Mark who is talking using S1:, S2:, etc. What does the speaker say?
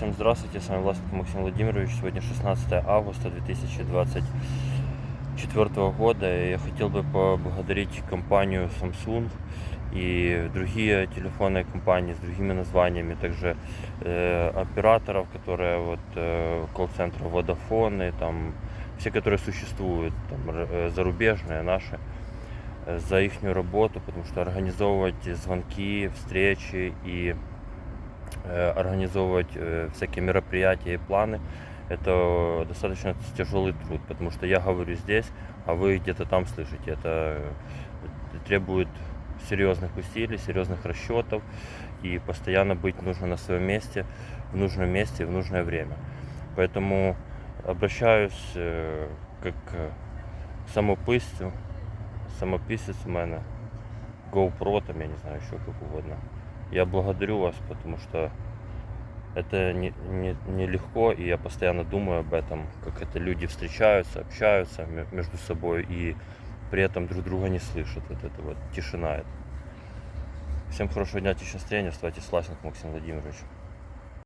S1: Всем здравствуйте, с вами Власов Максим Владимирович. Сегодня 16 августа 2024 года. Я хотел бы поблагодарить компанию Samsung и другие телефонные компании с другими названиями, также э, операторов, которые вот э, колл-центры Vodafone, и там все, которые существуют, там, э, зарубежные, наши, э, за их работу, потому что организовывать звонки, встречи и организовывать э, всякие мероприятия и планы, это достаточно тяжелый труд, потому что я говорю здесь, а вы где-то там слышите. Это э, требует серьезных усилий, серьезных расчетов, и постоянно быть нужно на своем месте, в нужном месте, в нужное время. Поэтому обращаюсь э, как к самописцю, самописец у мене, GoPro, там, я не знаю, еще как угодно. Я благодарю вас, потому что это не, не, нелегко, и я постоянно думаю об этом, как это люди встречаются, общаются ме- между собой и при этом друг друга не слышат. Вот это вот тишина. Всем хорошего дня, отличного настроения. Оставайтесь с Власенко Максим Владимирович.